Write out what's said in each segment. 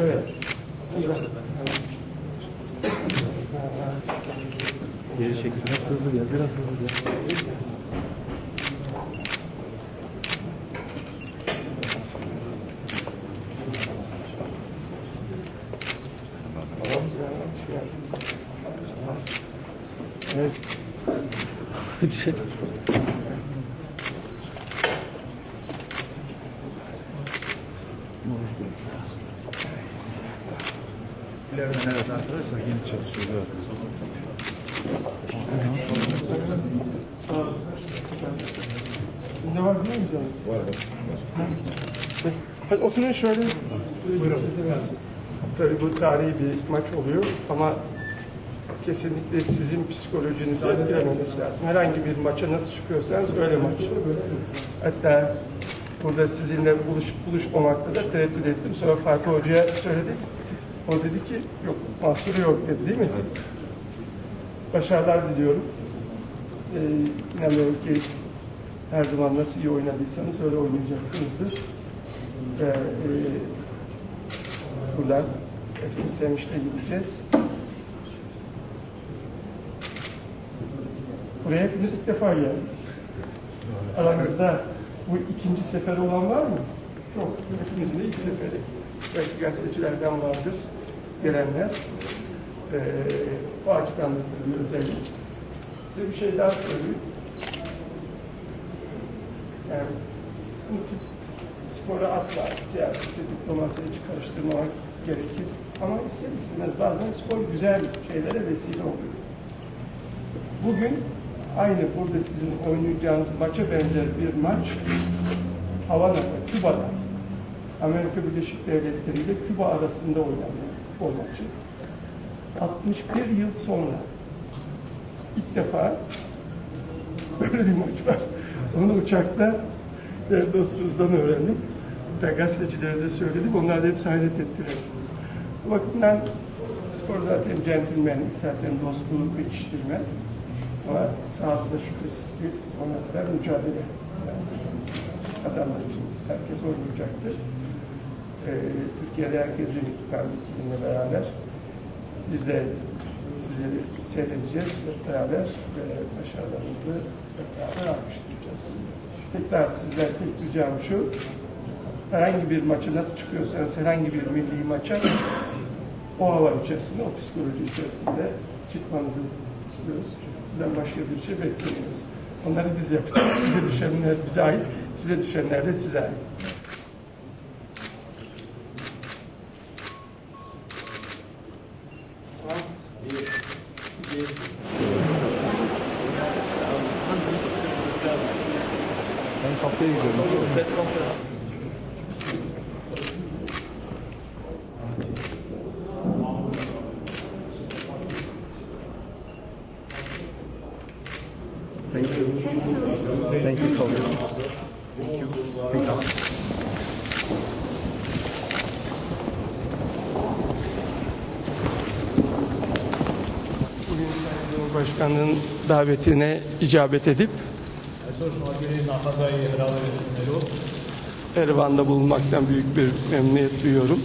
Evet. Geri çek. Biraz hızlı gel. Biraz hızlı gel. Ne var? Var var. Hadi oturun şöyle. Buyurun. Tabii bu tarihi bir maç oluyor ama kesinlikle sizin psikolojinizi etkilememesi lazım. Herhangi bir maça nasıl çıkıyorsanız öyle maç. Hatta burada sizinle buluş, buluşmamakta da tereddüt ettim. Sonra Fatih Hoca'ya söyledik. O dedi ki yok mahsuru yok dedi değil mi? Başarılar diliyorum. Ee, inanıyorum ki her zaman nasıl iyi oynadıysanız öyle oynayacaksınızdır. Ve e, buradan hepimiz sevinçle gideceğiz. Buraya hepimiz ilk defa geldik. Aranızda bu ikinci sefer olan var mı? Yok. Hepimizin de ilk seferi. Belki gazetecilerden vardır gelenler. Ee, da bir özellik. Size bir şey daha söyleyeyim. Yani bu tip spora asla siyasete, diplomasiye karıştırmamak gerekir. Ama ister istemez bazen spor güzel şeylere vesile oluyor. Bugün aynı burada sizin oynayacağınız maça benzer bir maç Havana'da, Küba'da Amerika Birleşik Devletleri ile Küba arasında oynanıyor futbol maçı. 61 yıl sonra ilk defa böyle bir maç var. Onu uçakta e, dostumuzdan öğrendim. Da gazetecilere de söyledik. Onlar da hepsi hayret ettiler. Bu bakımdan spor zaten centilmenlik, zaten dostluğu pekiştirme. Ama sahada şüphesiz ki sonuna kadar mücadele. Kazanmak için herkes oynayacaktır. Ee, Türkiye'de herkesin kalbi sizinle beraber. Biz de sizi seyredeceğiz hep beraber ve başarılarınızı hep beraber alkışlayacağız. Tekrar sizden tek ricam şu, herhangi bir maçı nasıl çıkıyorsanız herhangi bir milli maça o hava içerisinde, o psikoloji içerisinde çıkmanızı istiyoruz. Sizden başka bir şey beklemiyoruz. Onları biz yapacağız. Bize düşenler bize ait, size düşenler de size ait. Ben kafeye gidiyorum. Thank you so. Thank you. Thank you. Bugün davetine icabet edip Erivan'da bulunmaktan büyük bir memnuniyet duyuyorum.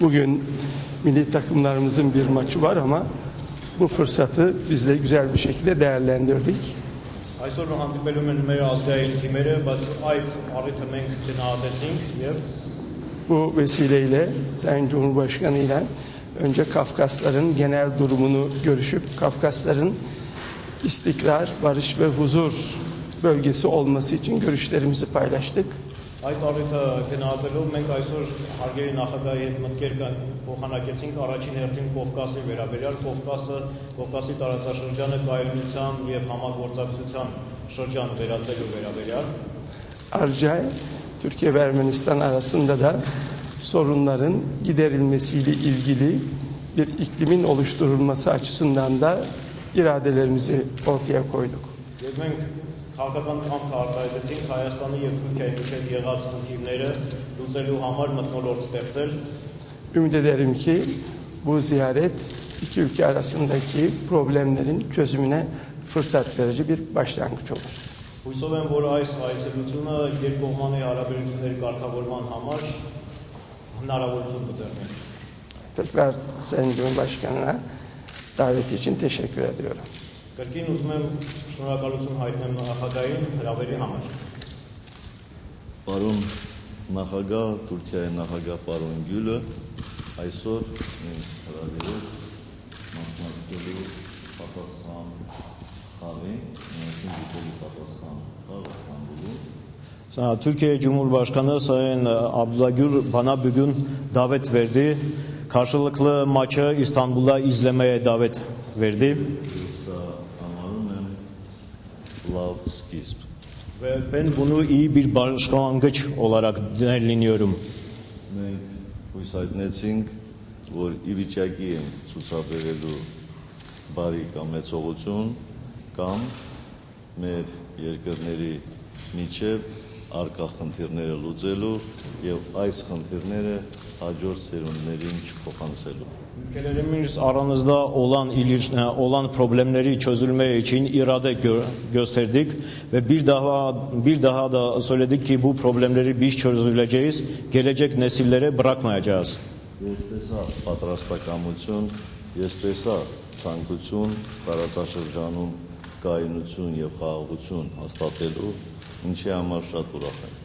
Bugün milli takımlarımızın bir maçı var ama bu fırsatı biz de güzel bir şekilde değerlendirdik. Այսօր հանդիպելում են մեր ազգային թիմերը, բայց այդ առիթը մենք գնահատեցինք եւ Bu vesileyle Sayın Cumhurbaşkanı ile önce Kafkasların genel durumunu görüşüp Kafkasların istikrar, barış ve huzur bölgesi olması için görüşlerimizi paylaştık. այդ առիթը գնահատելով մենք այսօր հարգելի նախագահի հետ մտքեր կան փոխանակեցինք առաջին հերթին Կովկասի վերաբերյալ Կովկասը Կովկասի տարածաշրջանը կայունության եւ համագործակցության շրջան վերածելու վերաբերյալ Ayrıca Türkiye ve Ermenistan arasında da sorunların giderilmesiyle ilgili bir iklimin oluşturulması açısından da iradelerimizi ortaya koyduk. Եվ մենք քաղաքական կամք արտահայտեցինք Հայաստանի եւ Թուրքիայի միջև եղած խնդիրները լուծելու համար մթնոլորտ ստեղծել Ümit ederim ki bu ziyaret iki ülke arasındaki problemlerin çözümüne fırsat verici bir başlangıç olur. Հույսով եմ, որ այս այցելությունը երկկողմանի հարաբերությունների կարգավորման համար հնարավորություն կձեռնի։ Tekrar Sayın Cumhurbaşkanı'na davet için teşekkür ediyorum. Կրկին ուզում եմ շնորհակալություն հայտնել նախագահին հրավերի համար։ Պարոն նախագահ, Թուրքիայի նախագահ պարոն Գյուլը այսօր ինձ հրավիրեց մասնակցելու պատասխան խաղի, միասին դիտելու պատասխան խաղ Ստամբուլում։ Türkiye Cumhurbaşkanı Sayın Abdullah bana bugün davet verdi. Karşılıklı maçı İstanbul'da izlemeye davet Սա համարում եմ լավ սկիզբ։ Ve ben bunu iyi bir başlangıç olarak değerleniyorum. Մենք հույս հայտնեցինք, որ ի վիճակի ենք ցուցաբերելու բարի կամ մեծողություն կամ մեր երկրների միջև արկա խնդիրները լուծելու եւ այս խնդիրները հաջորդ սերունդներին չփոխանցելու։ Ülkelerimiz aranızda olan ilir, olan problemleri çözülme için irade gö- gösterdik ve bir daha bir daha da söyledik ki bu problemleri biz çözüleceğiz. Gelecek nesillere bırakmayacağız. Ես տեսա պատրաստակամություն, ես տեսա ցանկություն տարածաշրջանում կայունություն եւ խաղաղություն հաստատելու, ինչի համար շատ ուրախ եմ։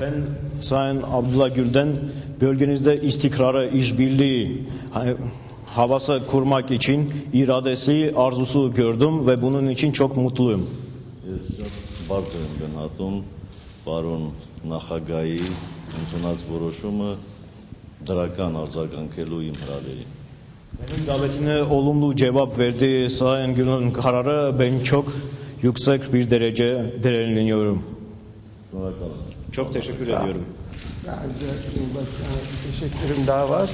Ben Sayın Abdullah Gül'den bölgenizde istikrarı, işbirliği ha- havası kurmak için iradesi, arzusu gördüm ve bunun için çok mutluyum. Բարձր եմ գնահատում պարոն նախագահի ընդունած որոշումը դրական արձագանքելու իմ հրավերին։ Benim davetine olumlu cevap verdi Sayın Gül'ün kararı ben çok yüksek bir derece değerleniyorum. Çok teşekkür Sağ ediyorum. Ayrıca Cumhurbaşkanı teşekkürüm daha var.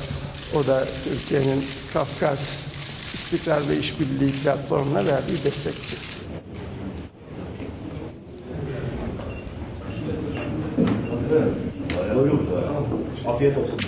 O da Türkiye'nin Kafkas İstikrar ve İşbirliği platformuna verdiği destekçi. Afiyet olsun.